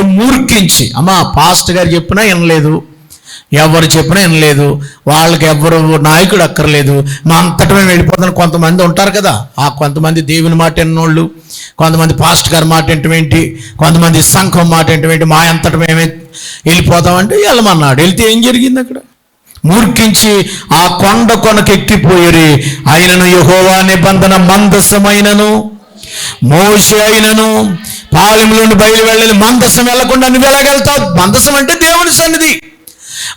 వారు మూర్ఖించి అమ్మా పాస్ట్ గారు చెప్పినా వినలేదు ఎవరు చెప్పినా వినలేదు వాళ్ళకి ఎవరు నాయకుడు అక్కర్లేదు మా అంతటా మేము వెళ్ళిపోతాను కొంతమంది ఉంటారు కదా ఆ కొంతమంది దేవుని మాట విన్నోళ్ళు కొంతమంది పాస్ట్ గారి మాట ఏంటి కొంతమంది సంఘం మాట ఏంటి మా అంతటా మేమే వెళ్ళిపోతామంటే వెళ్ళమన్నాడు. వెళ్తే ఏం జరిగింది అక్కడ? మూర్ఖించి ఆ కొండ కొనకెక్కిపోయిరి ఆయనను యహోవా నిబంధన మందసమైనను మోషే అయినను పాలెంలోని బయలు వెళ్ళని మందసం వెళ్ళకుండా నువ్వు ఎలాగెళ్తావు? మందసం అంటే దేవుని సన్నిధి.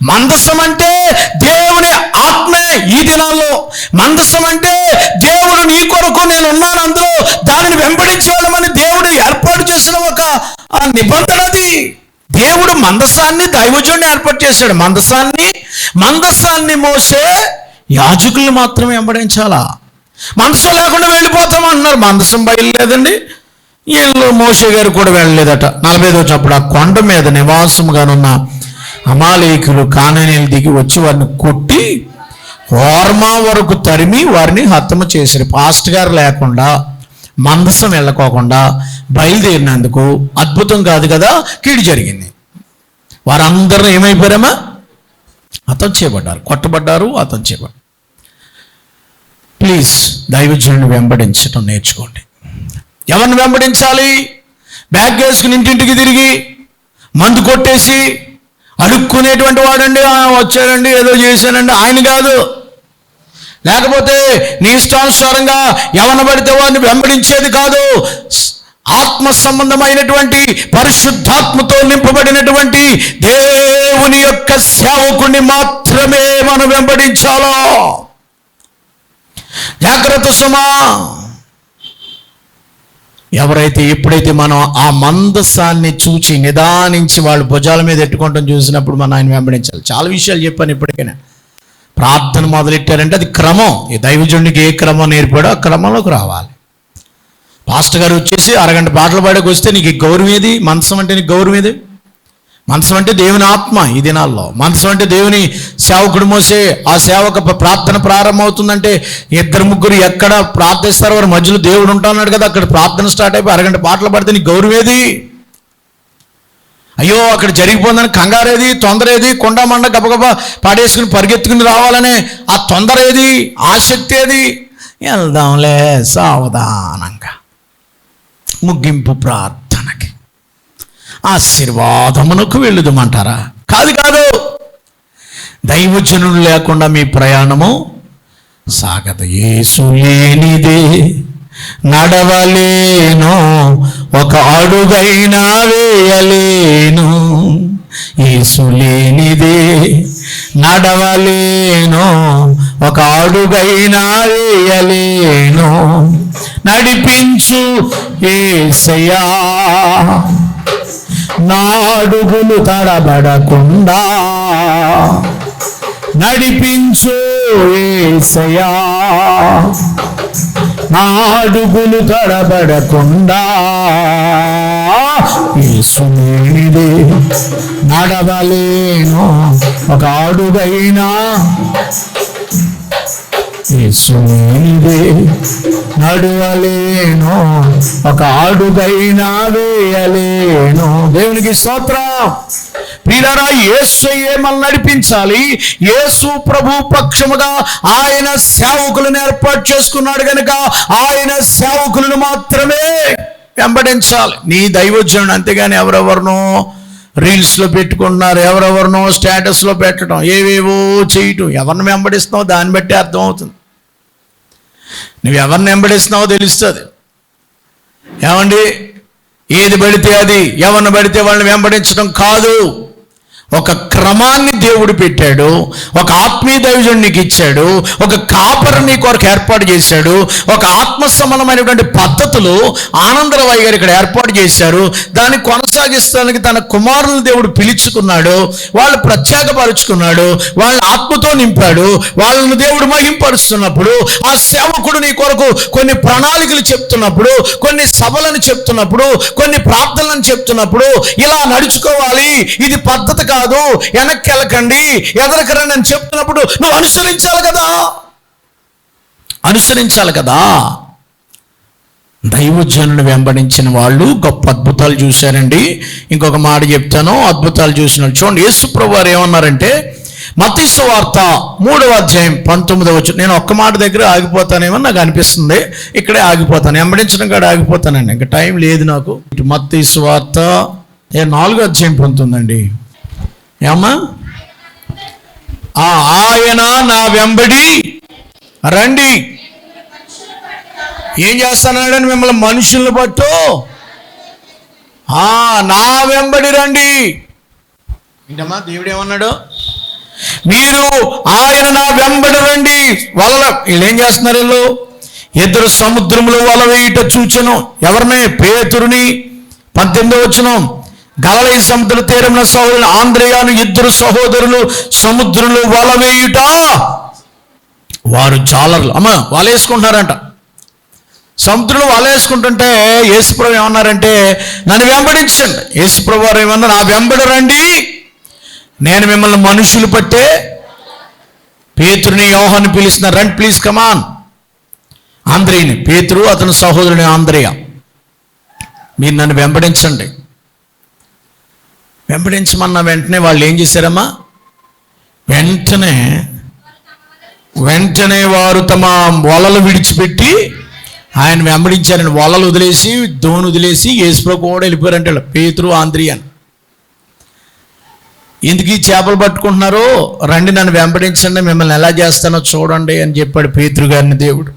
మందసం అంటే దేవుని ఆత్మే ఈ దినాల్లో. మందసం అంటే దేవుడు నీ కొరకు నేను ఉన్నాను అందులో. దానిని వెంబడించి దేవుడు ఏర్పాటు చేసిన ఒక ఆ నిబంధన అది. దేవుడు మందసాన్ని దైవజుడిని ఏర్పాటు చేశాడు. మందసాన్ని మందసాన్ని మోసే యాజకులు మాత్రమే వెంబడించాలా? మందసం లేకుండా వెళ్ళిపోతాం అంటున్నారు. మందసం బయలు లేదండి వీళ్ళు మోసే గారు కూడా వెళ్ళలేదట. నలభై ఐదు వచ్చినప్పుడు ఆ కొండ మీద నివాసముగానున్న అమాలేకులు కాననీలు దిగి వచ్చి వారిని కొట్టి హోర్మా వరకు తరిమి వారిని హతము చేశారు. పాస్ట్ గారు లేకుండా మందసం వెళ్ళకోకుండా బయలుదేరినందుకు అద్భుతం కాదు కదా కీడు జరిగింది. వారందరూ ఏమైపోయారమ్మా? అతను చేయబడ్డారు. కొట్టబడ్డారు అతను చేయబడ్డారు. ప్లీజ్ దైవజనుని వెంబడించడం నేర్చుకోండి. ఎవరిని వెంబడించాలి? బ్యాగ్ వేసుకుని ఇంటింటికి తిరిగి మందు కొట్టేసి అడుక్కునేటువంటి వాడండి వచ్చాడండి ఏదో చేశానండి ఆయన కాదు. లేకపోతే నీ ఇష్టానుసారంగా ఎవరిని పడితే వాడిని వెంబడించేది కాదు. ఆత్మ సంబంధమైనటువంటి పరిశుద్ధాత్మతో నింపబడినటువంటి దేవుని యొక్క సేవకుని మాత్రమే మనం వెంబడించాలో? జాగ్రత్త సుమా. ఎవరైతే ఎప్పుడైతే మనం ఆ మందసాన్ని చూచి నిదానించి వాళ్ళు భుజాల మీద ఎట్టుకోవడం చూసినప్పుడు మనం ఆయన వెంబడించాలి. చాలా విషయాలు చెప్పాను ఇప్పటికైనా. ప్రార్థన మొదలెట్టారంటే అది క్రమం. ఈ దైవజుడికి ఏ క్రమం నేర్పాడో ఆ క్రమంలోకి రావాలి. పాస్టర్ గారు వచ్చేసి అరగంట పాటలు పాడకు వస్తే నీకు గౌరవం ఏది? మనసం అంటే నీకు గౌరవం ఏది? మనసు అంటే దేవుని ఆత్మ ఈ దినాల్లో. మనసు అంటే దేవుని సేవకుడు మోసే ఆ సేవక ప్రార్థన ప్రారంభమవుతుందంటే ఇద్దరు ముగ్గురు ఎక్కడ ప్రార్థిస్తారో? వారి మధ్యలో దేవుడు ఉంటాడు కదా అక్కడ ప్రార్థన స్టార్ట్ అయిపోయి అరగంట పాటలు పడితే నీ గౌరవేది అయ్యో అక్కడ జరిగిపోయిందని కంగారేది తొందర ఏది? కొండ మండ గబగబా పాడేసుకుని పరిగెత్తుకుని రావాలనే ఆ తొందర ఏది? ఆసక్తి ఏది? వెళ్దాంలే సావధానంగా. ముగింపు ప్రార్థన ఆశీర్వాదమునకు వెళ్ళుదమంటారా? కాదు కాదు. దైవజనులు లేకుండా మీ ప్రయాణము సాగదు. ఏసు లేనిదే నడవలేను. ఒక అడుగైనా వేయలేను. ఏసు లేనిదే నడవలేను. ఒక అడుగైనా వేయలేను. నడిపించు ఏసయా నా అడుగులు తడబడకుండా నడిపించు ఏసయా నా అడుగులు తడబడకుండా యేసునేనిదే నడవలేను. ఒక అడుగైనా యేసునిదే నడవలేను ఒక ఆడుగైనా వేయలేను. దేవునికి స్తోత్రం. ప్రియులారా యేసు ఏమని నడిపించాలి? యేసు ప్రభు పక్షముగా ఆయన సేవకులను ఏర్పాటు చేసుకున్నాడు కనుక ఆయన సేవకులను మాత్రమే వెంబడించాలి. నీ దైవజనుడు అంతేగాని ఎవరెవరినో రీల్స్లో పెట్టుకుంటున్నారు ఎవరెవరినో స్టేటస్లో పెట్టడం ఏవేవో చేయటం ఎవరిని వెంబడిస్తున్నావు దాన్ని బట్టి అర్థమవుతుంది. నువ్వు ఎవరిని వెంబడిస్తున్నావో తెలుస్తుంది. ఏమండి? ఏది పడితే అది ఎవరిని పడితే వాళ్ళని వెంబడించడం కాదు. ఒక క్రమాన్ని దేవుడు పెట్టాడు ఒక ఆత్మీయ దైవజుడు నీకు ఇచ్చాడు ఒక కాపరు నీ కొరకు ఏర్పాటు చేశాడు ఒక ఆత్మ సంబంధమైనటువంటి పద్ధతులు ఆనందరవయ్య గారు ఇక్కడ ఏర్పాటు చేశారు దాన్ని కొనసాగిస్తానికి తన కుమారులను దేవుడు పిలుచుకున్నాడు వాళ్ళు ప్రత్యేకపరుచుకున్నాడు వాళ్ళని ఆత్మతో నింపాడు వాళ్ళని దేవుడు మహింపరుస్తున్నప్పుడు ఆ సేవకుడు నీ కొరకు కొన్ని ప్రణాళికలు చెప్తున్నప్పుడు కొన్ని సభలను చెప్తున్నప్పుడు కొన్ని ప్రార్థనలను చెప్తున్నప్పుడు ఇలా నడుచుకోవాలి ఇది పద్ధతి కాదు వెనక్కి వెళ్ళకండి ఎదరికి రండి అని చెప్తున్నప్పుడు నువ్వు అనుసరించాలి కదా. అనుసరించాలి కదా. దైవజనుని వెంబడించిన వాళ్ళు గొప్ప అద్భుతాలు చూశారండి. ఇంకొక మాట చెప్తాను అద్భుతాలు చూసిన చూడండి యేసుప్రభు వారు ఏమన్నారంటే మతీసు వార్త మూడవ అధ్యాయం పంతొమ్మిదవ వచ్చి నేను ఒక్క మాట దగ్గర ఆగిపోతానేమో నాకు అనిపిస్తుంది. ఇక్కడే ఆగిపోతాను. వెంబడించడం కాడ ఆగిపోతానండి. ఇంకా టైం లేదు నాకు. ఇటు మత్తీసు వార్త నాలుగో అధ్యాయం పొందుతుందండి ఏమ్మా? ఆ, ఆయన నా వెంబడి రండి. ఏం చేస్తానండి మిమ్మల్ని మనుషుల్ని పట్టు? ఆ, నా వెంబడి రండి. ఏంటమ్మా దేవుడు ఏమన్నాడు? మీరు ఆయన నా వెంబడి రండి. వలల వీళ్ళు ఏం చేస్తున్నారు వీళ్ళు? ఇద్దరు సముద్రములో వల వేయుట చూచెను. ఎవరిని పేతురుని. పద్దెనిమిది వచ్చును గలలై సముద్ర తీరమున సహోదరులు ఆంధ్రయాను ఇద్దరు సహోదరులు సముద్రంలో వల వేయుట వారు జాలర్లు. అమ్మ వల సముద్రంలో వల వేసుకుంటుంటే యేసుప్రభు ఏమన్నారంటే నన్ను వెంబడించండి. యేసుప్రభు వారు ఏమన్నా నా వెంబడి రండి నేను మిమ్మల్ని మనుషులు పట్టే పేతురుని యోహాన్ని పిలిచిన రండి ప్లీజ్ కమాన్ ఆంధ్రేయుని పేతురు అతని సహోదరుని ఆంధ్రేయ మీరు నన్ను వెంబడించండి. వెంపడించమన్న వెంటనే వాళ్ళు ఏం చేశారమ్మా? వెంటనే వెంటనే వారు తమ వలలు విడిచిపెట్టి ఆయన వెంబడించారని వలలు వదిలేసి దోను వదిలేసి యేసుప్రభు కూడా వెళ్ళిపోయారంటే పేతురు ఆంధ్రియన్ ఎందుకు ఈ చేపలు పట్టుకుంటున్నారో? రండి నన్ను వెంబడించండి మిమ్మల్ని ఎలా చేస్తానో చూడండి అని చెప్పాడు పేతురు గారిని దేవుడు.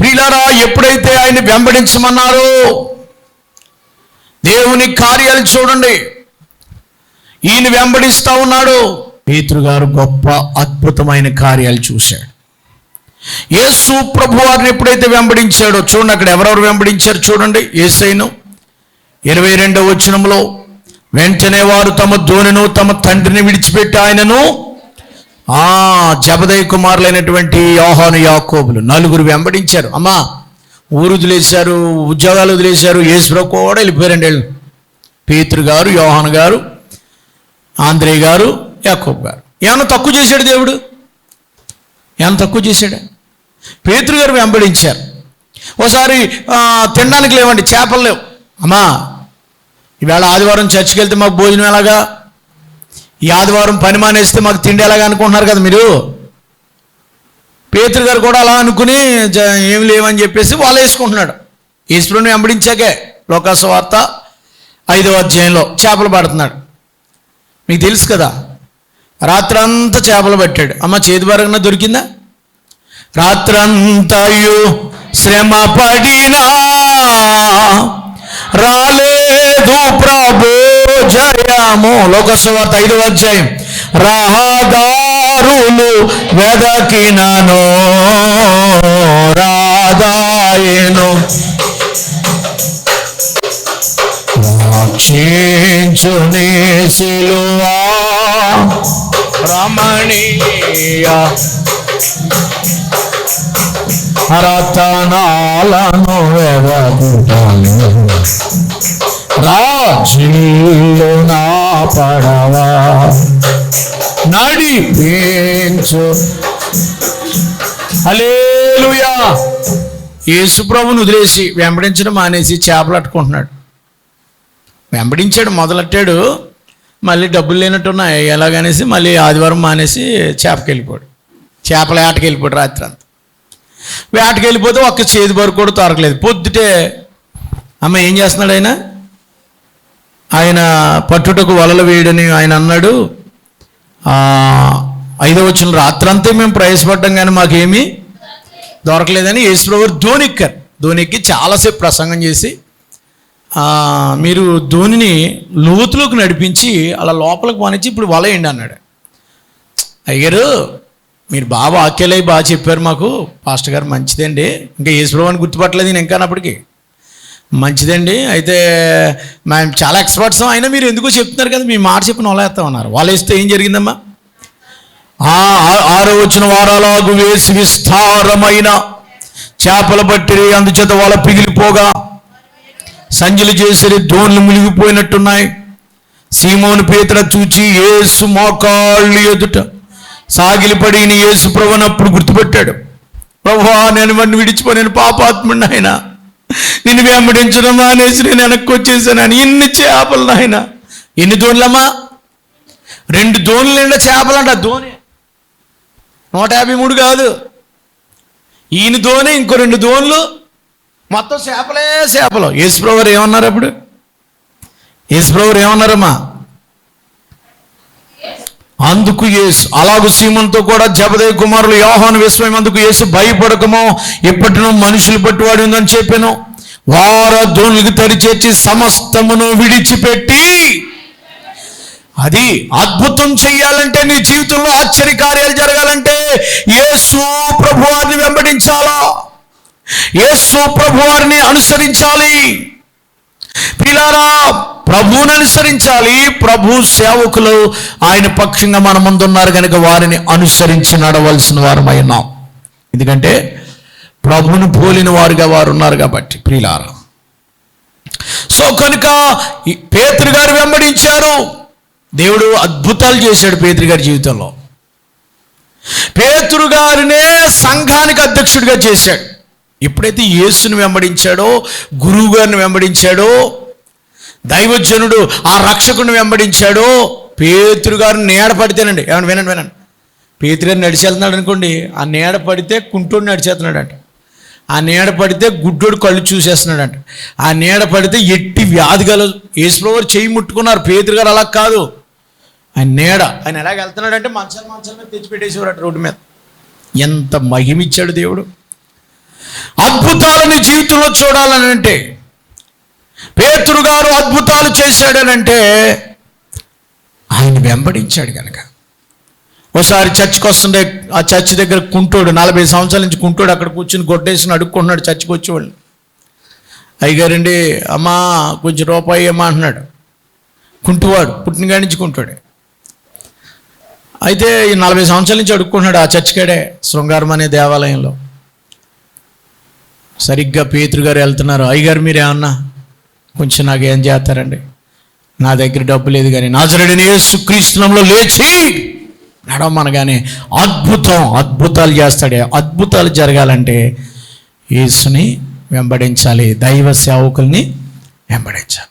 ప్రియులారా ఎప్పుడైతే ఆయన వెంబడించమన్నారో దేవుని కార్యాలు చూడండి. ఈయన వెంబడిస్తా ఉన్నాడు. పేతురు గారు గొప్ప అద్భుతమైన కార్యాలు చూశాడు. యేసు ప్రభు వారిని ఎప్పుడైతే వెంబడించాడో చూడండి అక్కడ ఎవరెవరు వెంబడించారు చూడండి. ఏసైను ఇరవై రెండవ వచనంలో వెంటనే వారు తమ ధోనిను తమ తండ్రిని విడిచిపెట్టి ఆయనను ఆ జబదయ్య కుమారులైనటువంటి యోహాను యాకోబులు నలుగురు వెంబడించారు. అమ్మా ఊరు వదిలేశారు ఉద్యోగాలు వదిలేశారు యేసులో కూడా వెళ్ళిపోయారండి వీళ్ళు. పేతురు గారు యోహాన్ గారు ఆంధ్రే గారు యాకోబ్ గారు. ఏమన్నా తక్కువ చేశాడు దేవుడు? ఏమన్నా తక్కువ చేశాడు? పేతురు గారు వెంబడించారు. ఓసారి తినడానికి లేవండి చేపలు లేవు. అమ్మా ఈవేళ ఆదివారం చర్చికి వెళ్తే మాకు భోజనం ఎలాగా? ఈ ఆదివారం పని మానేస్తే మాకు తిండి ఎలాగా అనుకుంటున్నారు కదా మీరు? పేతురు గారు కూడా అలా అనుకుని జ- ఏం లేవని చెప్పేసి వాళ్ళు వేసుకుంటున్నాడు. ఈశ్వరుని వెంబడించాకే లోకాసు వార్త ఐదవ అధ్యాయంలో చేపలు పడుతున్నాడు. మీకు తెలుసు కదా రాత్రంతా చేపలు పట్టాడు. అమ్మ చేతి బరగన దొరికిందా? రాత్రంతయు శ్రమ పడినా రాలేదు ప్రభు జయము. లోకస్వార్త ఐదవ అధ్యాయం. రహదారులు వెదకినను రాదాయను రక్షించుని సిలువా రమణీయ. రతనాలను వెదకుటను రాజీలు నా పడవా. నడిపించు హల్లెలూయా. యేసుప్రభుని వదిలేసి వెంబడించడం మానేసి చేపలు అట్టుకుంటున్నాడు. వెంబడించాడు మొదలెట్టాడు. మళ్ళీ డబ్బులు లేనట్టున్నాయి. ఎలాగనేసి మళ్ళీ ఆదివారం మానేసి చేపకి వెళ్ళిపోయాడు చేపల వేటకి వెళ్ళిపోయాడు రాత్రి అంతా వేటకి వెళ్ళిపోతే ఒక్క చేతి బరుకు కూడా దొరకలేదు. పొద్దుటే అమ్మ ఏం చేస్తున్నాడు ఆయన? ఆయన పట్టుటకు వలలు వేయడని ఆయన అన్నాడు ఐదో వచ్చిన రాత్రంతా మేము ప్రయాసపడ్డాం కానీ మాకేమీ దొరకలేదని యేసుప్రభు ధోనిక్కారు ధోనికి చాలాసేపు ప్రసంగం చేసి మీరు ధోనిని లోతులోకి నడిపించి అలా లోపలికి పోనిచ్చి ఇప్పుడు వలయండి అన్నాడు. అయ్యారు మీరు బాగా వాక్యాలై బాగా చెప్పారు మాకు. పాస్టర్ గారు మంచిదండి. ఇంకా యేసుప్రభుని గుర్తుపట్టలేదు నేను ఇంకా అప్పటికి మంచిదండి. అయితే మేము చాలా ఎక్స్పర్ట్స్ అయినా మీరు ఎందుకో చెప్తున్నారు కదా మీ మాట చెప్పిన వలేస్తామన్నారు వాళ్ళు వేస్తే ఏం జరిగిందమ్మా? ఆ ఆరో వచ్చిన వారాలకు వేసి విస్తారమైన చేపలు పట్టి అందుచేత వాళ్ళ పిగిలిపోగా సంజలు చేసి ధోన్లు మునిగిపోయినట్టున్నాయి. సీమోను పీతర చూచి ఏసు మోకాళ్ళు ఎదుట సాగిలిపడి ఈయన యేసు ప్రభుని అప్పుడు గుర్తుపెట్టాడు. ప్రభా నేను వాడిని విడిచిపో నేను పాపాత్ముడిని ఆయన నిన్ను వెంబడించడం మానేసి నేను వెనక్కి వచ్చేసాను అని ఇన్ని చేపలు నాయన. ఎన్ని దోన్లమ్మా? రెండు దోన్లు నిండా చేపలంట దోణి నూట యాభై మూడు కాదు. ఈయన దోణి ఇంకో రెండు దోణులు మొత్తం చేపలే చేపలు. యేసుప్రభు ఏమన్నారు అప్పుడు? యేసుప్రభు ఏమన్నారమ్మా? అందుకు యేసు అలాగు సీమంతో కూడా జబదయ్య కుమారులు యోహాను విశ్వం అందుకు యేసు భయపడకమో. ఎప్పటినో మనుషులు పట్టువాడి ఉందని చెప్పాను. వార దోణులకు తరిచేర్చి సమస్తమును విడిచిపెట్టి అది అద్భుతం చెయ్యాలంటే నీ జీవితంలో ఆశ్చర్య కార్యాలు జరగాలంటే యేసు ప్రభువారిని వెంబడించాలా? యేసు ప్రభువారిని అనుసరించాలి. పిలారా ప్రభువుని అనుసరించాలి. ప్రభు సేవకులు ఆయన పక్షంగా మన ముందున్నారు కనుక వారిని అనుసరించి నడవలసిన వారమై ఉన్నాం. ఎందుకంటే ప్రభువును పోలిన వారుగా వారు ఉన్నారు కాబట్టి ప్రియులారా. సో కనుక ఈ పేతురు గారు వెంబడించారు. దేవుడు అద్భుతాలు చేశాడు పేతురు గారి జీవితంలో. పేతురు గారినే సంఘానికి అధ్యక్షుడిగా చేశాడు. ఎప్పుడైతే యేసుని వెంబడించాడో గురువు గారిని వెంబడించాడో దైవజనుడు ఆ రక్షకుని వెంబడించాడు? పేతురు గారిని నీడ పడితేనండి. ఏమన్నా వినండి వినండి. పేతురు గారు నడిచేస్తున్నాడు అనుకోండి ఆ నీడ పడితే కుంటోడు నడిచేస్తున్నాడంట. ఆ నీడ పడితే గుడ్డోడు కళ్ళు చూసేస్తున్నాడంట. ఆ నీడ పడితే ఎట్టి వ్యాధి గల యేసుప్రభు చేయి ముట్టుకున్నారు. పేతురు గారు అలా కాదు. ఆయన నీడ. ఆయన ఎలాగ వెళ్తున్నాడంటే మంచాల మంచాల మీద తెచ్చిపెట్టేసేవారట రోడ్డు మీద. ఎంత మహిమిచ్చాడు దేవుడు. అద్భుతాలని జీవితంలో చూడాలని అంటే పేతురు గారు అద్భుతాలు చేశాడనంటే ఆయన వెంబడించాడు కనుక ఓసారి చర్చికి వస్తుండే ఆ చర్చ్ దగ్గర కుంటోడు నలభై సంవత్సరాల నుంచి కుంటోడు అక్కడ కూర్చుని గొడ్డేసుకుని అడుక్కున్నాడు చర్చికి వచ్చేవాళ్ళు. అయ్యగారండి అమ్మా కొంచెం రూపాయి అమ్మా అంటున్నాడు. కుంటువాడు పుట్టినగాడి నుంచి కుంటాడు అయితే ఈ నలభై సంవత్సరాల నుంచి అడుక్కుంటున్నాడు ఆ చర్చికాడే శృంగారం అనే దేవాలయంలో. సరిగ్గా పేతురు గారు వెళ్తున్నారు. అయ్యగారు మీరు ఏమన్నా కొంచెం నాకు ఏం చేస్తారండి? నా దగ్గర డబ్బు లేదు కానీ నాజరుడిని సుక్రీస్తునంలో లేచి నడవమనగానే అద్భుతం అద్భుతాలు చేస్తాడే. అద్భుతాలు జరగాలంటే యేసుని వెంబడించాలి దైవ సేవకుల్ని వెంబడించాలి.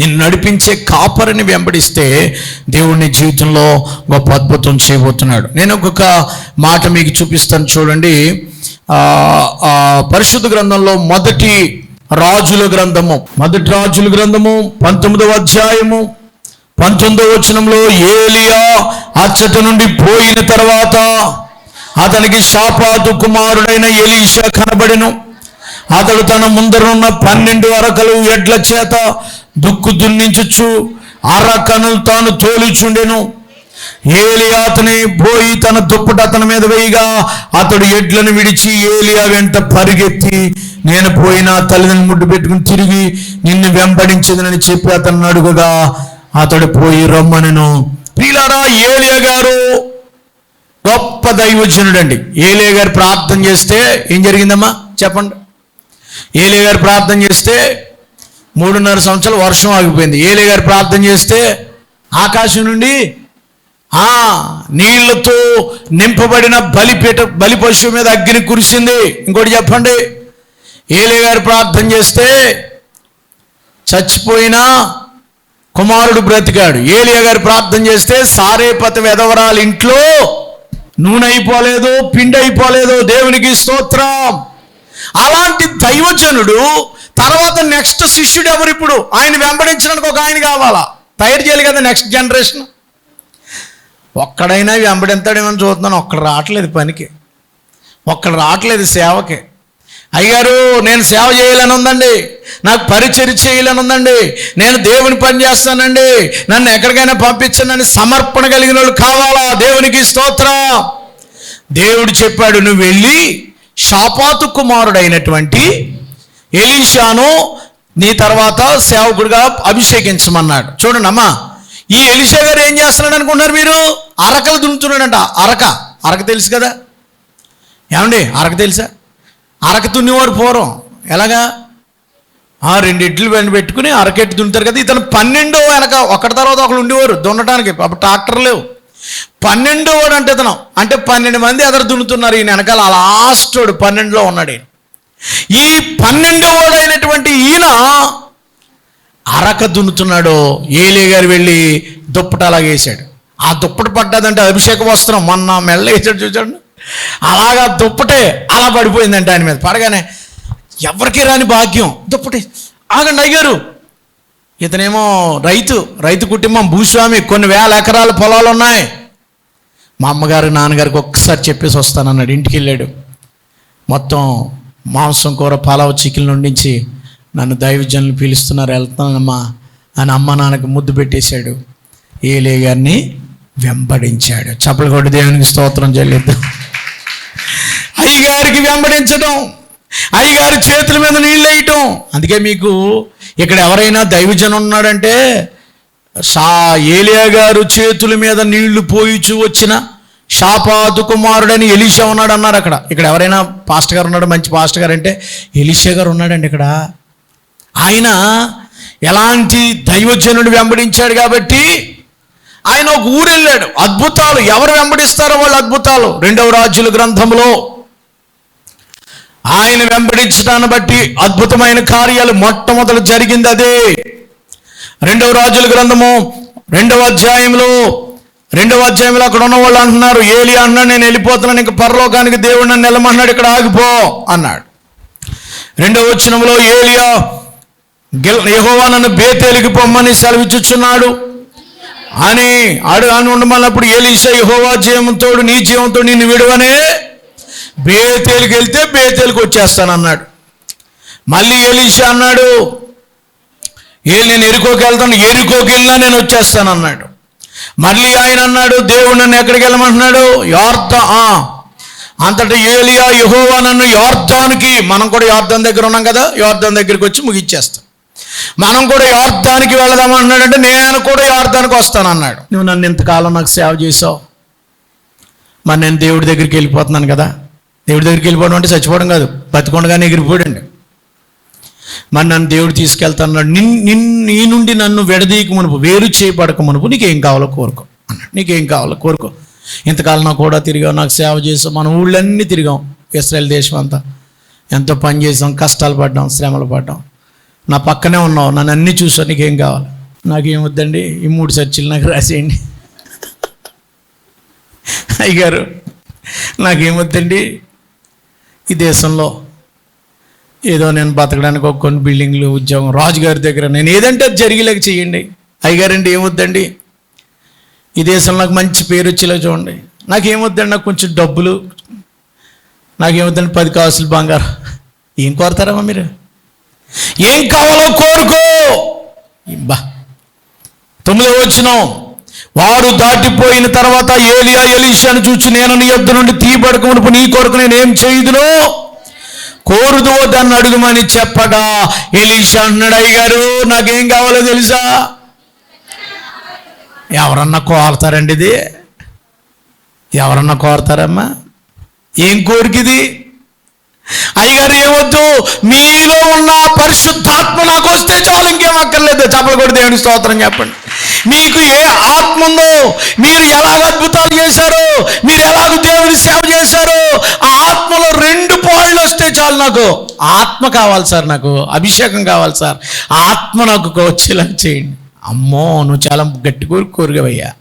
నిన్ను నడిపించే కాపరిని వెంబడిస్తే దేవుడిని జీవితంలో గొప్ప అద్భుతం చేయబోతున్నాడు. నేను ఒక్కొక్క మాట మీకు చూపిస్తాను చూడండి. పరిశుద్ధ గ్రంథంలో మొదటి రాజుల గ్రంథము మొదటి రాజుల గ్రంథము పంతొమ్మిదవ అధ్యాయము పంతొమ్మిదవ వచనంలో ఏలియా అచ్చట నుండి పోయిన తర్వాత అతనికి శాపాతు కుమారుడైన ఎలీషా కనబడెను. అతడు తన ముందరున్న పన్నెండు అరకలు ఎడ్ల చేత దుక్కు దున్నించుచు అరకను తాను తోలుచుండెను. ఏలియా అతని పోయి తన దుప్పట అతని మీద వేయగా అతడు ఎడ్లను విడిచి ఏలియా వెంట పరిగెత్తి నేను పోయిన తల్లిదండ్రులు ముడ్డు పెట్టుకుని తిరిగి నిన్ను వెంబడించదనని చెప్పి అతను కదా. అతడు పోయి రమ్మనను. ప్రియులారా ఏలియా గారు గొప్ప దైవజనుడండి. ఏలియా గారు ప్రార్థన చేస్తే ఏం జరిగిందమ్మా? చెప్పండి. ఏలియా గారు ప్రార్థన చేస్తే మూడున్నర సంవత్సరాలు వర్షం ఆగిపోయింది. ఏలియా గారు ప్రార్థన చేస్తే ఆకాశం నుండి ఆ నీళ్ళతో నింపబడిన బలిపీట బలి పశువు మీద అగ్ని కురిసింది. ఇంకోటి చెప్పండి. ఏలే గారు ప్రార్థన చేస్తే చచ్చిపోయినా కుమారుడు బ్రతికాడు. ఏలియా గారు ప్రార్థన చేస్తే సారేపత వెదవరాలు ఇంట్లో నూనె అయిపోలేదు పిండి అయిపోలేదు దేవునికి స్తోత్రం. అలాంటి దైవజనుడు తర్వాత నెక్స్ట్ శిష్యుడు ఎవరు ఇప్పుడు? ఆయన వెంబడించడానికి ఒక ఆయన కావాలా? తయారు చేయాలి కదా నెక్స్ట్ జనరేషన్. ఒక్కడైనా వెంబడింతాడేమని చూస్తున్నాను. ఒక్కడు రావట్లేదు పనికి. ఒక్కడు రావట్లేదు సేవకి. అయ్యారు నేను సేవ చేయాలని ఉందండి నాకు పరిచర్య చేయాలని ఉందండి నేను దేవుని పని చేస్తానండి. నన్ను ఎక్కడికైనా పంపించండి సమర్పణ కలిగిన వాళ్ళు కావాలా? దేవునికి స్తోత్రం. దేవుడు చెప్పాడు నువ్వు వెళ్ళి షాపాతు కుమారుడైనటువంటి ఎలీషాను నీ తర్వాత సేవకుడిగా అభిషేకించమన్నాడు. చూడండి అమ్మా ఈ ఎలిషా గారు ఏం చేస్తున్నాడు అనుకుంటున్నారు మీరు? అరకలు దున్నుతున్నాడంట. అరక. అరక తెలుసు కదా? ఏమండి? అరక తెలుసా? అరక దున్నేవారు పూర్వం. ఎలాగా? ఆ రెండు ఎడ్లు వెంట పెట్టుకుని అరకెట్టు దున్నుతారు కదా ఇతను పన్నెండో వెనక ఒకటి తర్వాత ఒకరు ఉండేవారు దున్నటానికి అప్పుడు ట్రాక్టర్ లేవు. పన్నెండో వాడు అంటే ఇతను అంటే పన్నెండు మంది ఎదురు దున్నుతున్నారు ఈయన వెనకాల లాస్ట్ వాడు పన్నెండులో ఉన్నాడు ఈయన. ఈ పన్నెండో వాడు అయినటువంటి ఈయన అరక దున్నుతున్నాడు ఏలే గారు వెళ్ళి దుప్పట అలాగేసాడు ఆ దుప్పట పడ్డదంటే అభిషేక వస్త్రం మొన్న మెల్ల వేసాడు చూసాడు అలాగా దుప్పటే అలా పడిపోయిందంటే ఆయన మీద. పడగానే ఎవరికి రాని భాగ్యం? దుప్పటే. ఆగండి అయ్యారు ఇతనేమో రైతు రైతు కుటుంబం భూస్వామి కొన్ని వేల ఎకరాల పొలాలు ఉన్నాయి. మా అమ్మగారు నాన్నగారికి ఒక్కసారి చెప్పేసి వస్తానన్నాడు. ఇంటికి వెళ్ళాడు. మొత్తం మాంసం కూర పలావ్ చికెన్ వండించి నన్ను దైవజనులు పిలుస్తున్నారు. వెళ్తానమ్మా అని అమ్మ నాన్నకు ముద్దు పెట్టేశాడు. ఏలే గారిని వెంబడించాడు. చప్పలు కొట్టి దేవునికి స్తోత్రం చెల్లిద్దాం. అయ్యగారికి వెంబడించడం అయ్యగారి చేతుల మీద నీళ్ళు వేయటం. అందుకే మీకు ఇక్కడ ఎవరైనా దైవజనం ఉన్నాడంటే సా ఏలియా గారు చేతుల మీద నీళ్ళు పోయిచు వచ్చిన షాపాదు కుమారుడని ఎలీషా ఉన్నాడు అన్నారు అక్కడ. ఇక్కడ ఎవరైనా పాస్టర్ గారు ఉన్నాడు? మంచి పాస్టర్ గారు అంటే ఎలీషా గారు ఉన్నాడండి ఇక్కడ. ఆయన ఎలాంటి దైవజనుడు వెంబడించాడు కాబట్టి ఆయన ఒక ఊరు వెళ్ళాడు అద్భుతాలు ఎవరు వెంబడిస్తారో వాళ్ళు అద్భుతాలు. రెండవ రాజ్యుల గ్రంథంలో ఆయన వెంబడించడాన్ని బట్టి అద్భుతమైన కార్యాలు మొట్టమొదలు జరిగింది అదే. రెండవ రాజుల గ్రంథము రెండవ అధ్యాయంలో రెండవ అధ్యాయంలో అక్కడ ఉన్న వాళ్ళు అంటున్నారు ఏలి అన్నాడు నేను వెళ్ళిపోతున్నాను ఇంకా పరలోకానికి దేవుడు నన్ను నిలమన్నాడు ఇక్కడ ఆగిపో అన్నాడు. రెండవ వచనంలో ఏలియా గెల్ యహోవా నన్ను బేతేలికి పొమ్మని సెలవిచ్చుచున్నాడు అని ఆడు అని ఉండమన్నప్పుడు ఏలిసా యహోవా జీవంతోడు నీ జీవంతో నిన్ను విడువనే బేతేలికి వెళ్తే బేతేలికి వచ్చేస్తానన్నాడు. మళ్ళీ ఏలీషా అన్నాడు ఏ నేను ఎరుకోకి వెళ్తాను ఎరుకోకి వెళ్ళినా నేను వచ్చేస్తాను అన్నాడు మళ్ళీ ఆయన అన్నాడు దేవుడు నన్ను ఎక్కడికి వెళ్ళమంటున్నాడు? యార్థ ఆ. అంతటా ఏలియా యహోవా నన్ను యార్థానికి మనం కూడా యార్థం దగ్గర ఉన్నాం కదా యార్థం దగ్గరికి వచ్చి ముగిచ్చేస్తాం. మనం కూడా యార్థానికి వెళదాం అంటున్నాడంటే నేను కూడా యార్థానికి వస్తాను అన్నాడు నువ్వు నన్ను ఇంతకాలం నాకు సేవ చేసావు మరి నేను దేవుడి దగ్గరికి వెళ్ళిపోతున్నాను కదా. దేవుడి దగ్గరికి వెళ్ళిపోవడం అంటే చచ్చిపోవడం కాదు. బతికొండగానే ఎగిరిపోయాడండి. మరి నన్ను దేవుడు తీసుకెళ్తాన్నాడు. నిన్ నిన్ నీ నుండి నన్ను విడదీయక మునుపు వేరు చేయబడక మునుపు నీకేం కావాలో కోరుకో అన్నాడు. నీకేం కావాలో కోరుకో. ఇంతకాలం నాకు కూడా తిరిగావు నాకు సేవ చేసాం మన ఊళ్ళన్నీ తిరిగాం. ఇస్రాయల్ దేశం అంతా. ఎంతో పని చేసాం కష్టాలు పడ్డాం శ్రమలు పడ్డాం. నా పక్కనే ఉన్నావు నన్ను అన్నీ చూసావు నీకేం కావాలి? నాకేం వద్దండి ఈ మూడు చర్చిలు నాకు రాసేయండి. అయ్యగారు నాకేం వద్దండి ఈ దేశంలో ఏదో నేను బతకడానికి ఒక కొన్ని బిల్డింగ్లు ఉద్యోగం రాజుగారి దగ్గర నేను ఏదంటే అది జరిగేలాగా చేయండి. అయ్యగారండి ఏమొద్దండి? ఈ దేశంలో నాకు మంచి పేరు వచ్చేలా చూడండి. నాకేమొద్దండి? నాకు కొంచెం డబ్బులు. నాకేమొద్దండి? పది కాసులు బంగారం. ఏం కోరతారమ్మా మీరు? ఏం కావాలో కోరుకో! బా. తొమ్మిదో వచ్చినాం వాడు దాటిపోయిన తర్వాత ఏలియా ఎలీషాను చూచి నేను నీ యొద్ నుండి తీయబడక మునుపు నీ కొరకు నేను ఏం చేయదును కోరుదో దాన్ని అడుగుమని చెప్పగా ఎలీషా అన్నాడు అయ్యగారు నాకేం కావాలో తెలుసా? ఎవరన్నా కోరతారండి ఇది? ఎవరన్నా కోరతారమ్మా? ఏం కోరికిది అయ్యగారు ఏమొద్దు? మీలో ఉన్న పరిశుద్ధాత్మ నాకు వస్తే చాలు ఇంకేం అక్కర్లేదు. చెప్పలు కూడా దేవుని స్తోత్రం చెప్పండి. మీకు ఏ ఆత్మ ఉందో మీరు ఎలాగ అద్భుతాలు చేశారో మీరు ఎలాగ దేవుని సేవ చేశారో ఆ ఆత్మలో రెండు పాయింట్లు వస్తే చాలు నాకు. ఆత్మ కావాలి సార్ నాకు అభిషేకం కావాలి సార్. ఆత్మ నాకు వచ్చేలా చేయండి. అమ్మో నువ్వు చాలా గట్టి కోరు కోరిగవయ్యా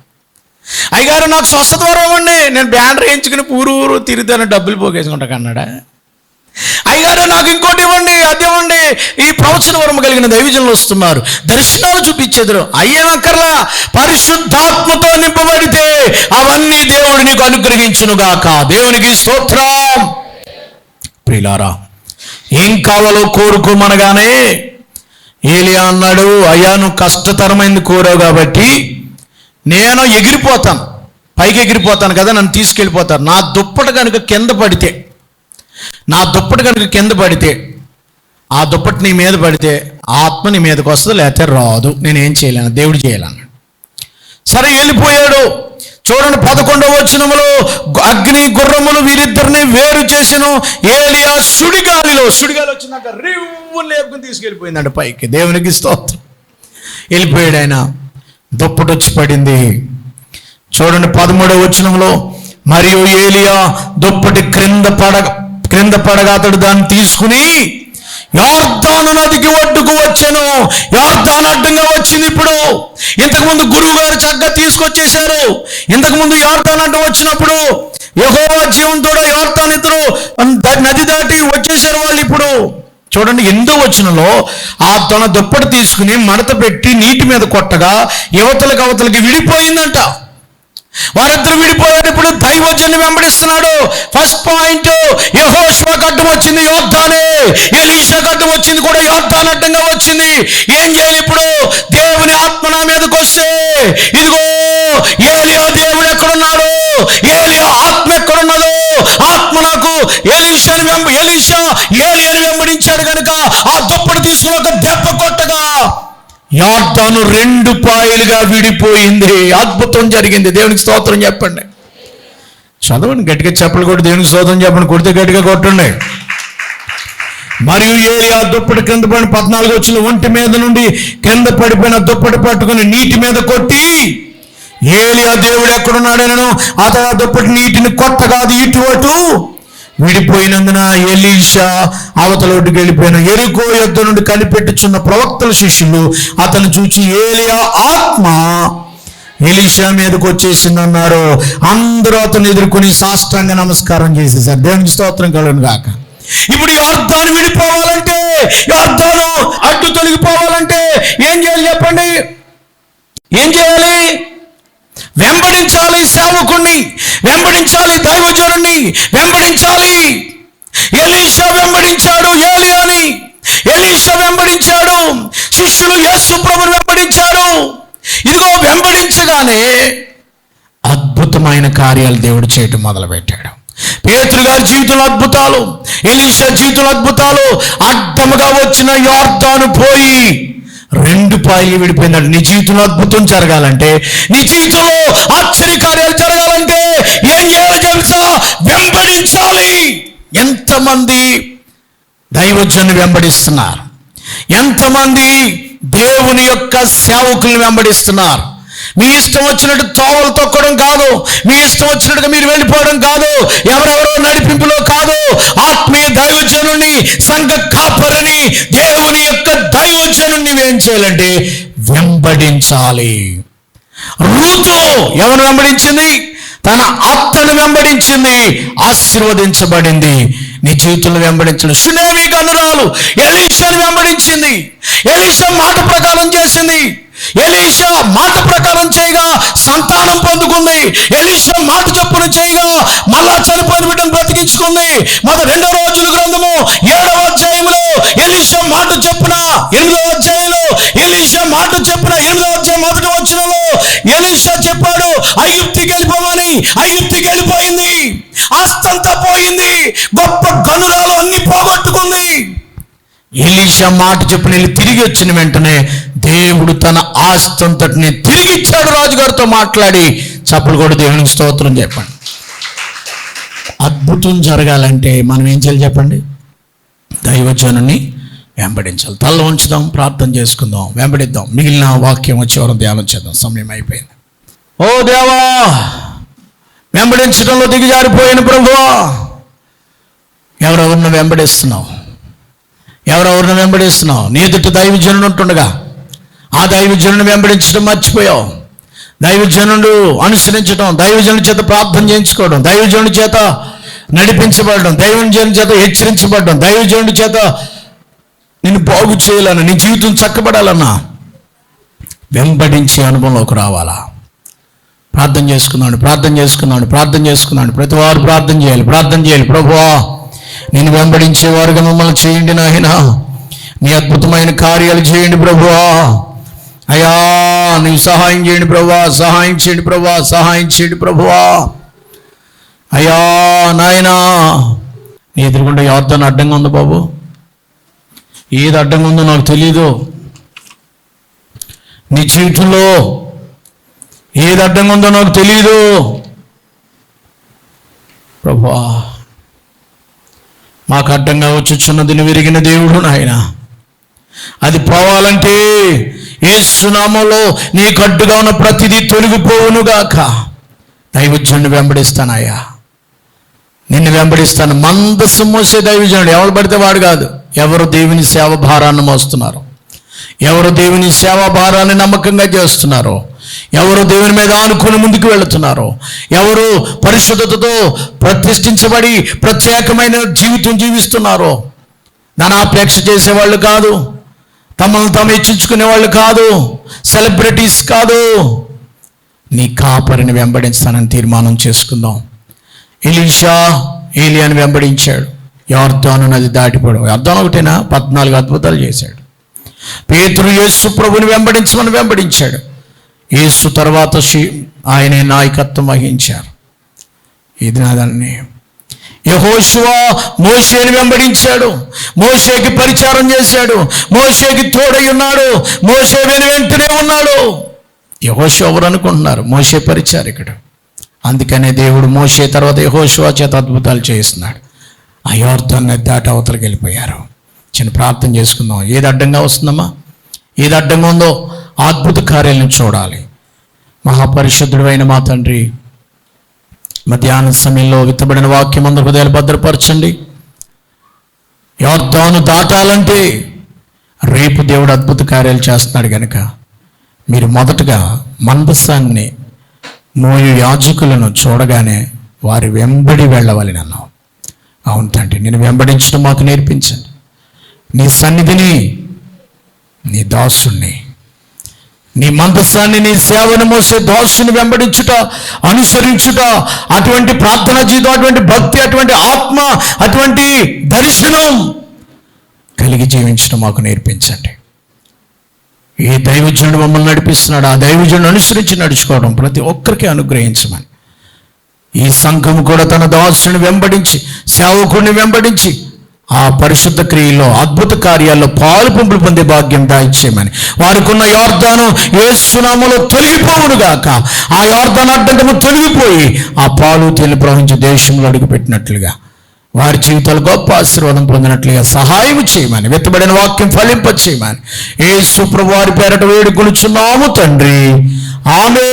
అయ్యగారు నాకు స్వస్థత వరం ఇవ్వండి. నేను బ్యానర్ వేయించుకుని ఊరు ఊరు తిరుగుతాను డబ్బులు పోగేసుకుంటా కన్నాడా? అయ్యారు నాకు ఇంకోటి ఇవ్వండి అదివ్వండి ఈ ప్రవచన వరం కలిగిన దైవజనులు వస్తున్నారు. దర్శనాలు చూపించెదరు. అయ్యనక్కర్లా పరిశుద్ధాత్మతో నింపబడితే అవన్నీ దేవుడు నీకు అనుగ్రహించునుగాక. దేవునికి స్తోత్రం. ప్రిలారా ఏం కావాలో కోరుకోమనగానే ఏలియా అన్నాడు అయ్యా నువ్వు కష్టతరమైంది కోరావు కాబట్టి నేను ఎగిరిపోతాను. పైకి ఎగిరిపోతాను కదా నన్ను తీసుకెళ్ళిపోతాను నా దుప్పట కనుక కింద పడితే నా దుప్పటి కనుక కింద పడితే ఆ దుప్పటి నీ మీద పడితే ఆత్మ నీ మీదకి వస్తుంది లేకపోతే రాదు. నేనేం చేయలేను దేవుడు చేయలేను. సరే వెళ్ళిపోయాడు. చూడండి పదకొండవ వచనములో అగ్ని గుర్రములు వీరిద్దరిని వేరు చేసిన. ఏలియా సుడిగాలిలో సుడిగాలి వచ్చినాక రివ్వు లేపుకుని తీసుకెళ్ళిపోయిందండి పైకి. దేవునికి స్తోత్రం. వెళ్ళిపోయాడు ఆయన. దుప్పటి వచ్చి పడింది. చూడండి పదమూడవ వచనంలో మరియు ఏలియా దుప్పటి క్రింద పడగ క్రింద పడగా అతడు దాన్ని తీసుకుని యార్దాను నదికి ఒడ్డుకు వచ్చాను. యార్దాన్ అడ్డంగా వచ్చింది ఇప్పుడు. ఇంతకుముందు గురువు గారు చక్కగా తీసుకొచ్చేశారు. ఇంతకుముందు యార్దాన్ అడ్డం వచ్చినప్పుడు యహోవా జీవంతో యార్దాన్ ఇద్దరు నది దాటి వచ్చేసారు వాళ్ళు ఇప్పుడు. చూడండి ఎందో వచ్చినలో ఆ తన దుప్పటి తీసుకుని మడత పెట్టి నీటి మీద కొట్టగా యువతలకు అవతలకి విడిపోయిందంట. వారిద్దరు విడిపోయేటప్పుడు దైవజన్ని వెంబడిస్తున్నాడు. ఫస్ట్ పాయింట్ యహోష్వా గడ్డం వచ్చింది యోద్ధానే ఎలీషా గడ్డం వచ్చింది కూడా యోద్ధాన్ అడ్డంగా వచ్చింది. ఏం చేయాలి ఇప్పుడు? దేవుని ఆత్మ నా మీదకి వస్తే ఇదిగో ఏలియా దేవుడు ఎక్కడున్నాడు? ఏలియా ఆత్మ ఎక్కడున్నదో ఆత్మ నాకు ఎలీషాని వెంబ ఎలీషా ఏలియాని వెంబడించాడు కనుక ఆ దుప్పటి తీసుకుని ఒక దెబ్బ కొట్టగా యార్దాను రెండు పాయలుగా విడిపోయింది. అద్భుతం జరిగింది. దేవునికి స్తోత్రం చెప్పండి. చదవండి గట్టిగా చెప్పలు కొట్టి దేవునికి స్తోత్రం చెప్పండి. కొడితే గట్టిగా కొట్టండి. మరియు ఏరియా ఆ దుప్పటి కింద పడిన పద్నాలుగు వచ్చిన ఒంటి మీద నుండి కింద పడిపోయిన దుప్పటి పట్టుకుని నీటి మీద కొట్టి ఏలి ఆ దేవుడు ఎక్కడున్నాడనను అతడు ఆ దుప్పటి నీటిని కొట్టగా అది ఇటు అటు. విడిపోయినందున ఎలీషా అవతల ఒడ్డుకు వెళ్ళిపోయిన ఎరుకో యుద్ధ నుండి కనిపెట్టుచున్న ప్రవక్తల శిష్యులు అతను చూచి ఏలియా ఆత్మ ఎలీషా మీదకి వచ్చేసిందన్నారు అందరూ అతను ఎదుర్కొని సాష్టాంగ నమస్కారం చేసేసారు దేవునికి స్తోత్రం కలను కాక ఇప్పుడు ఈ అర్థాన్ని విడిపోవాలంటే ఈ అర్థాలు అడ్డు తొలగిపోవాలంటే ఏం చేయాలి చెప్పండి? ఏం చేయాలి? వెంబడించాలి సేవకుణ్ణి వెంబడించాలి దైవజనుణ్ణి వెంబడించాలి. ఎలీషా వెంబడించాడు ఏలియాని. ఎలీషా వెంబడించాడు శిష్యులు యేసు ప్రభుని వెంబడించారు. ఇదిగో వెంబడించగానే అద్భుతమైన కార్యాలు దేవుడు చేయటం మొదలుపెట్టాడు. పేతురు గారి జీవితంలో అద్భుతాలు ఎలీషా జీవితంలో అద్భుతాలు. అడ్డముగా వచ్చిన యోర్దాను పోయి రెండు పాయలు విడిపోయిందంట నీ జీవితంలో అద్భుతం జరగాలంటే నీ జీవితంలో ఆశ్చర్య కార్యాలు జరగాలంటే ఏం చేయాలి తెలుసా? వెంబడించాలి. ఎంతమంది దైవజను వెంబడిస్తున్నారు? ఎంతమంది దేవుని యొక్క సేవకులను వెంబడిస్తున్నారు? మీ ఇష్టం వచ్చినట్టు తోవలు తొక్కడం కాదు. మీ ఇష్టం వచ్చినట్టుగా మీరు వెళ్ళిపోవడం కాదు. ఎవరెవరో నడిపింపులో కాదు. ఆత్మీయ దైవజనుని సంఘ కాపరిని దేవుని యొక్క దైవజనుని ఏం చేయాలంటే వెంబడించాలి. రూతు ఎవరు వెంబడించింది? తన అత్తను వెంబడించింది. ఆశీర్వదించబడింది. నీ జీవితంలో వెంబడించడు. సునేమి గనురాలు ఎలీషాను వెంబడించింది. ఎలీషా మాట ప్రకారం చేసింది. ఎలీషా మాట ప్రకారం చేయగా సంతానం పొందుకుంది. ఎలీషా మాట చొప్పున చేయగా మళ్ళా చనిపోయిన బిడ్డను బ్రతికించుకుంది. మన రెండో రోజుల గ్రంథము ఏడవ అధ్యాయంలో ఎలీషా మాట చొప్పున ఎనిమిదవ అధ్యాయంలో ఎలీషా మాట చొప్పున ఎనిమిదవ అధ్యాయం మొదటి వచ్చినలో ఎలీషా చెప్పాడు అయుప్తికి వెళ్ళిపోమని అయుప్తికి వెళ్ళిపోయింది. ఆస్తంతా పోయింది. గొప్ప గనురాలు అన్ని పోగొట్టుకుంది. ఎలీషా మాట చెప్పిన వెళ్ళి తిరిగి వచ్చిన వెంటనే దేవుడు తన ఆస్తంతటిని తిరిగి ఇచ్చాడు రాజుగారితో మాట్లాడి. చప్పుడు కూడా దేవునికి స్తోత్రం చెప్పండి. అద్భుతం జరగాలంటే మనం ఏం చేయాలి చెప్పండి? దైవజనుని వెంబడించాలి. తల ఉంచుదాం ప్రార్థన చేసుకుందాం వెంబడిద్దాం. మిగిలిన వాక్యం వచ్చేవారం ధ్యానం చేద్దాం. సమయం అయిపోయింది. ఓ దేవా వెంబడించడంలో దిగజారిపోయిన ప్రభువా ఎవరెవరిని వెంబడిస్తున్నావు? ఎవరెవరిని వెంబడిస్తున్నావు? నీ ఎదుట దైవజనుడు ఉంటుండగా ఆ దైవజనుని వెంబడించడం మర్చిపోయావు దైవజనుడు అనుసరించడం దైవజనుడి చేత ప్రార్థన చేయించుకోవడం దైవజనుడి చేత నడిపించబడడం దైవజనుడి చేత హెచ్చరించబడడం దైవజనుడి చేత నేను బాగు చేయాలన్నా నీ జీవితం చక్కబడాలన్నా వెంబడించే అనుభవంలోకి రావాలా? ప్రార్థన చేసుకున్నాడు ప్రార్థన చేసుకున్నాడు ప్రార్థన చేసుకున్నాడు. ప్రతి వారు ప్రార్థన చేయాలి ప్రార్థన చేయాలి. ప్రభువా నేను వెంబడించేవారుగా మమ్మల్ని చేయండి నాయన. నీ అద్భుతమైన కార్యాలు చేయండి ప్రభువా. అయ్యా నీవు సహాయం చేయండి ప్రభా సహాయం చేయండి ప్రభా సహాయం చేయండి ప్రభువా. అయ్యా నాయనా నీ ఎదురుకుండా ఎవరితో అడ్డంగా ఉంది బాబు. ఏది అడ్డంగా ఉందో నాకు తెలియదు నీ జీవితంలో ఏది అడ్డంగా ఉందో నాకు తెలియదు ప్రభా మాకు అడ్డంగా వచ్చుచున్నదిని విరిగిన దేవుడు నాయన. అది పోవాలంటే ఏ సునామంలో నీకు ఉన్న ప్రతిదీ తొలగిపోవునుగాక. దైవజనుడిని వెంబడిస్తానయ్యా. నిన్ను వెంబడిస్తాను. మందస్సు మోసే దైవజనుడు. ఎవరు పడితే వాడు కాదు. ఎవరు దేవుని సేవ భారాన్ని మోస్తున్నారు? ఎవరు దేవుని సేవ భారాన్ని నమ్మకంగా చేస్తున్నారు? ఎవరు దేవుని మీద ఆనుకుని ముందుకు వెళుతున్నారు? ఎవరు పరిశుద్ధతతో ప్రతిష్ఠించబడి ప్రత్యేకమైన జీవితం జీవిస్తున్నారో? ధనాపేక్ష చేసేవాళ్ళు కాదు. తమను తాము హెచ్చించుకునే వాళ్ళు కాదు. సెలబ్రిటీస్ కాదు. నీ కాపరిని వెంబడించానని తీర్మానం చేసుకుందాం. ఎలీషా ఏలియాని వెంబడించాడు. యార్దాను నది దాటిపోడు అర్థం ఒకటేనా? పద్నాలుగు అద్భుతాలు చేశాడు. పేతురు యేసు ప్రభుని వెంబడించమని వెంబడించాడు. యేసు తర్వాత శి ఆయనే నాయకత్వం వహించారు. ఇది నాదాన్ని? యహోశువా మోషేని వెంబడించాడు. మోషేకి పరిచారం చేశాడు. మోషేకి తోడై ఉన్నాడు. మోషే వెను వెంటనే ఉన్నాడు. యహోశు ఎవరు అనుకుంటున్నారు? మోషే పరిచారికుడు. అందుకనే దేవుడు మోషే తర్వాత యహోశువా చేత అద్భుతాలు చేయిస్తున్నాడు. అయోర్థాన్ని దాటి అవతలకి వెళ్ళిపోయారు. చిన్న ప్రార్థన చేసుకుందాం. ఏది అడ్డంగా వస్తుందమ్మా? ఏది అడ్డంగా ఉందో అద్భుత కార్యాలను చూడాలి. మహాపరిశుద్ధుడైన మా తండ్రి మధ్యాహ్న సమయంలో విత్తబడిన వాక్యం అందరు హృదయాలు భద్రపరచండి. యోర్ధాను దాటాలంటే రేపు దేవుడు అద్భుత కార్యాలు చేస్తున్నాడు కనుక మీరు మొదటగా మందస్సాన్ని మోయు యాజకులను చూడగానే వారి వెంబడి వెళ్ళవాలి నన్ను అవును తండ్రి నేను వెంబడించడం మాకు నేర్పించండి. నీ సన్నిధిని నీ దాసుణ్ణి నీ మందస్సాన్ని నీ సేవను మోసే దోషుని వెంబడించుట అనుసరించుట అటువంటి ప్రార్థన జీవితం అటువంటి భక్తి అటువంటి ఆత్మ అటువంటి దర్శనం కలిగి జీవించడం మాకు నేర్పించండి. ఏ దైవజనుడు మమ్మల్ని నడిపిస్తున్నాడు ఆ దైవజనుడు అనుసరించి నడుచుకోవడం ప్రతి ఒక్కరికి అనుగ్రహించమని. ఈ సంఘం కూడా తన దాసుని వెంబడించి సేవకుడిని వెంబడించి ఆ పరిశుద్ధ క్రియలో అద్భుత కార్యాల్లో పాలు పంపులు పొందే భాగ్యం దాయిచ్చేయమని. వారికున్న యోర్ధాను ఏ సునామలో తొలగిపోవునుగాక. ఆ యోర్ధన అడ్డంకము తొలగిపోయి ఆ పాలు తేలి ప్రవహించే దేశంలో అడుగుపెట్టినట్లుగా. వారి జీవితాలు గొప్ప ఆశీర్వాదం పొందినట్లుగా సహాయం చేయమని వెత్తబడిన వాక్యం ఫలింప చేయమని ఏ సుప్రభు వారి పేరట వేడుకొలుచున్నాము తండ్రి. ఆమె